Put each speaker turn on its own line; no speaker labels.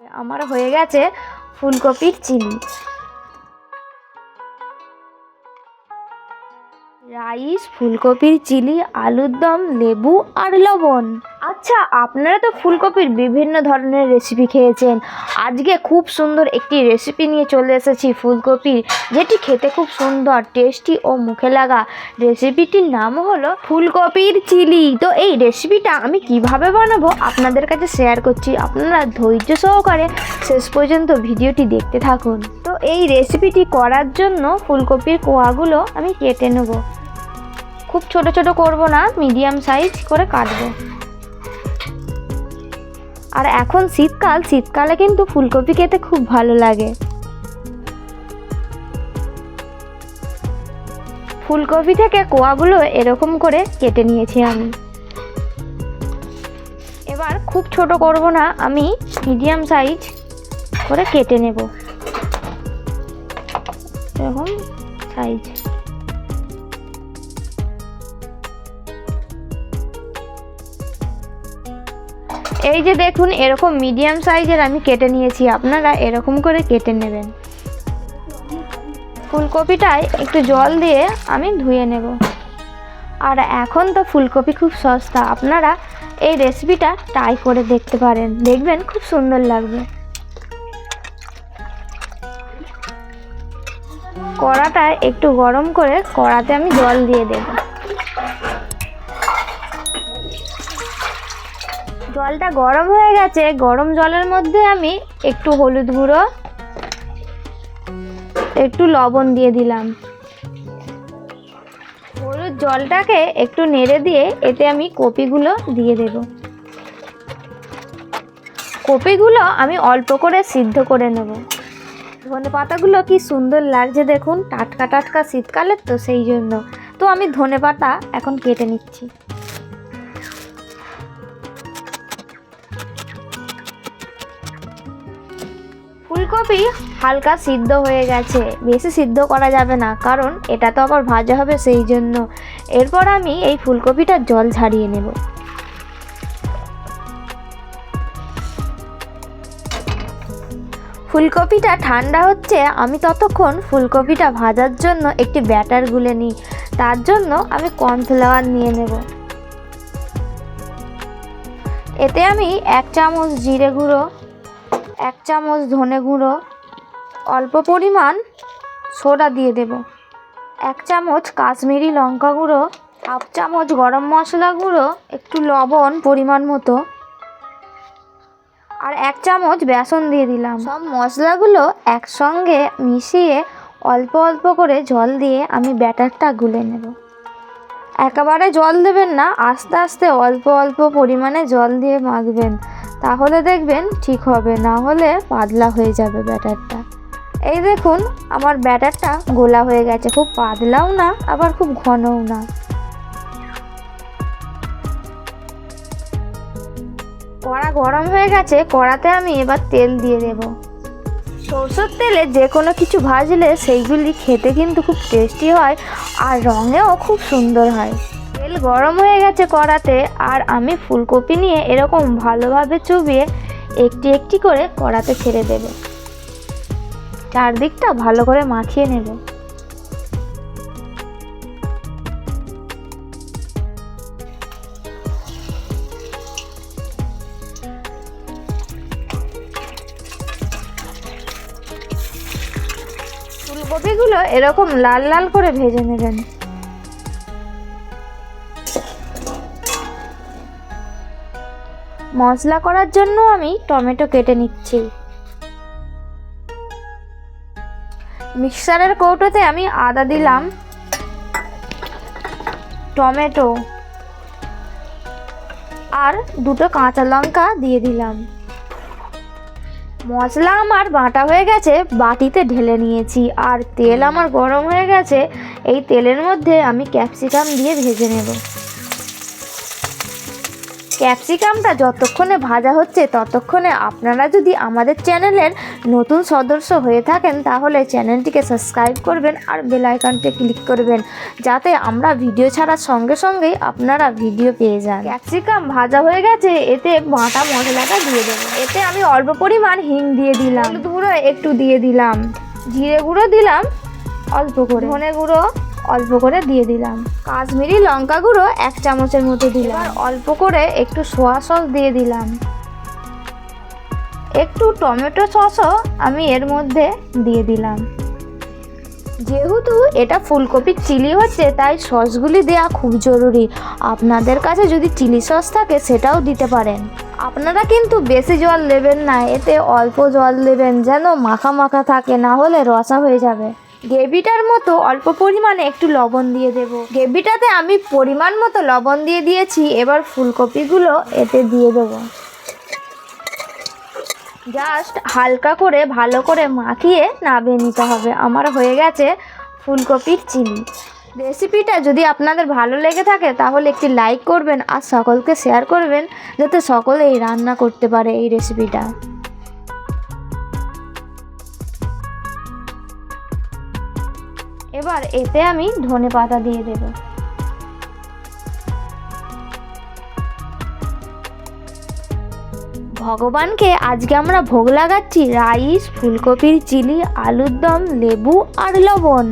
আমার হয়ে গেছে ফুলকপির চিলি রাইস ফুলকপির চিলি, আলুর দম, লেবু আর লবণ। আচ্ছা আপনারা তো ফুলকপির বিভিন্ন ধরনের রেসিপি খেয়েছেন। আজকে খুব সুন্দর একটি রেসিপি নিয়ে চলে এসেছি ফুলকপির যেটি খেতে খুব সুন্দর টেস্টি ও মুখে লাগা। রেসিপিটির নাম হলো ফুলকপির চিলি। তো এই রেসিপিটা আমি কীভাবে বানাবো আপনাদের কাছে শেয়ার করছি। আপনারা ধৈর্য সহকারে শেষ পর্যন্ত ভিডিওটি দেখতে থাকুন। তো এই রেসিপিটি করার জন্য ফুলকপির কোয়াগুলো আমি কেটে নেব। খুব ছোট ছোট করব না মিডিয়াম সাইজ করে কাটবো। আর এখন শীতকাল, শীতকালে কিন্তু ফুলকপি খেতে খুব ভালো লাগে। ফুলকপি থেকে কোয়াগুলো এরকম করে কেটে নিয়েছি আমি। এবার খুব ছোট করব না, আমি মিডিয়াম সাইজ করে কেটে নেব। এরকম সাইজ এই যে দেখুন, এরকম মিডিয়াম সাইজের আমি কেটে নিয়েছি। আপনারা এরকম করে কেটে নেবেন। ফুলকপিটায় একটু জল দিয়ে আমি ধুয়ে নেব। আর এখন তো ফুলকপি খুব সস্তা। আপনারা এই রেসিপিটা ট্রাই করে দেখতে পারেন। দেখবেন খুব সুন্দর লাগবে। কড়াটায় একটু গরম করে কড়াতে আমি জল দিয়ে দেবো। জলটা গরম হয়ে গেছে, গরম জলের মধ্যে আমি একটু হলুদ গুঁড়ো, একটু লবণ দিয়ে দিলাম। হলুদ জলটাকে একটু নেড়ে দিয়ে এতে আমি কপিগুলো দিয়ে দেব। কপিগুলো আমি অল্প করে সিদ্ধ করে নেব। ধনে পাতাগুলো কি সুন্দর লাগছে দেখুন, টাটকা টাটকা শীতকালের তো সেই জন্য। তো আমি ধনে পাতা এখন কেটে নিচ্ছি। ফুলকপি হালকা সিদ্ধ হয়ে গেছে, বেশি সিদ্ধ করা যাবে না, কারণ এটা তো আবার ভাজা হবে সেই জন্য। এরপর আমি এই ফুলকপিটার জল ছাড়িয়ে নেব। ফুলকপিটা ঠান্ডা হচ্ছে, আমি ততক্ষণ ফুলকপিটা ভাজার জন্য একটি ব্যাটার গুলে নিই। তার জন্য আমি কর্নফ্লাওয়ার নিয়ে নেব। এতে আমি এক চামচ জিরে গুঁড়ো এক চামচ ধনে গুঁড়ো, অল্প পরিমাণ সোডা দিয়ে দেব। এক চামচ কাশ্মীরি লঙ্কা গুঁড়ো, হাফ চামচ গরম মশলা গুঁড়ো, একটু লবণ পরিমাণ মতো, আর এক চামচ বেসন দিয়ে দিলাম। সব মশলাগুলো একসঙ্গে মিশিয়ে অল্প অল্প করে জল দিয়ে আমি ব্যাটারটা গুলে নেব। একেবারে জল দেবেন না, আস্তে আস্তে অল্প অল্প পরিমাণে জল দিয়ে মাখবেন। তাহলে দেখবেন ঠিক হবে, না হলে পাতলা হয়ে যাবে ব্যাটারটা। এই দেখুন, আমার ব্যাটারটা গোলা হয়ে গেছে। খুব পাতলাও না, আবার খুব ঘনও না। কড়া গরম হয়ে গেছে, কড়াতে আমি এবার তেল দিয়ে দেব। সরষের তেলে যে কোনো কিছু ভাজলে সেইগুলি খেতে কিন্তু খুব টেস্টি হয়। আর রঙেও খুব সুন্দর হয়। তেল গরম হয়ে গেছে কড়াতে আর আমি ফুলকপি নিয়ে এরকম ভালোভাবে চুবিয়ে একটি একটি করে কড়াতে ছেড়ে দেব। চারদিকটা ভালো করে মাখিয়ে নেব। ফুলকপিগুলো এরকম লাল লাল করে ভেজে নেবেন। মশলা করার জন্য আমি টমেটো কেটে নিচ্ছি। মিক্সারের কৌটোতে আমি আদা দিলাম, টমেটো, আর দুটো কাঁচা লঙ্কা দিয়ে দিলাম। মশলা আমার বাটা হয়ে গেছে বাটিতে ঢেলে নিয়েছি। আর তেল আমার গরম হয়ে গেছে এই তেলের মধ্যে আমি ক্যাপসিকাম দিয়ে ভেজে নেব। ক্যাপসিকামটা যতক্ষণে ভাজা হচ্ছে ততক্ষণে আপনারা যদি আমাদের চ্যানেলের নতুন সদস্য হয়ে থাকেন, তাহলে চ্যানেলটিকে সাবস্ক্রাইব করবেন আর বেল আইকনটি ক্লিক করবেন, যাতে আমরা ভিডিও ছাড়ার সঙ্গে সঙ্গেই আপনারা ভিডিও পেয়ে যান। ক্যাপসিকাম ভাজা হয়ে গেছে, এতে বাটা মশলাটা দিয়ে দেবো। এতে আমি অল্প পরিমাণ হিং দিয়ে দিলাম গুঁড়ো একটু দিয়ে দিলাম, জিরে গুঁড়ো দিলাম অল্প করে, ধনে গুঁড়ো অল্প করে দিয়ে দিলাম। কাশ্মীরি লঙ্কা গুঁড়ো এক চামচের মতো দিলাম। অল্প করে একটু সোয়া সস দিয়ে দিলাম। একটু টমেটো সসও আমি এর মধ্যে দিয়ে দিলাম। যেহেতু এটা ফুলকপির চিলি হচ্ছে, তাই সসগুলি দেওয়া খুব জরুরি। আপনাদের কাছে যদি চিলি সস থাকে, সেটাও দিতে পারেন। আপনারা কিন্তু বেশি জল দেবেন না, এতে অল্প জল দেবেন, যেন মাখা মাখা থাকে, না হলে রসা হয়ে যাবে। গ্রেভিটার মতো অল্প পরিমাণে একটু লবণ দিয়ে দেব। গ্রেভিটাতে আমি পরিমাণ মতো লবণ দিয়ে দিয়েছি, এবার ফুলকপিগুলো এতে দিয়ে দেবো। জাস্ট হালকা করে ভালো করে মাখিয়ে নামিয়ে নিতে হবে। আমার হয়ে গেছে ফুলকপির চিলি রেসিপিটা যদি আপনাদের ভালো লেগে থাকে, তাহলে একটি লাইক করবেন আর সকলকে শেয়ার করবেন, যাতে সকলেই রান্না করতে পারে এই রেসিপিটা এবার এতে আমি ধনে পাতা দিয়ে দেব। ভগবানকে আজকে আমরা ভোগ লাগাচ্ছি রাইস, ফুলকপির চিলি, আলুর দম, লেবু আর লবণ।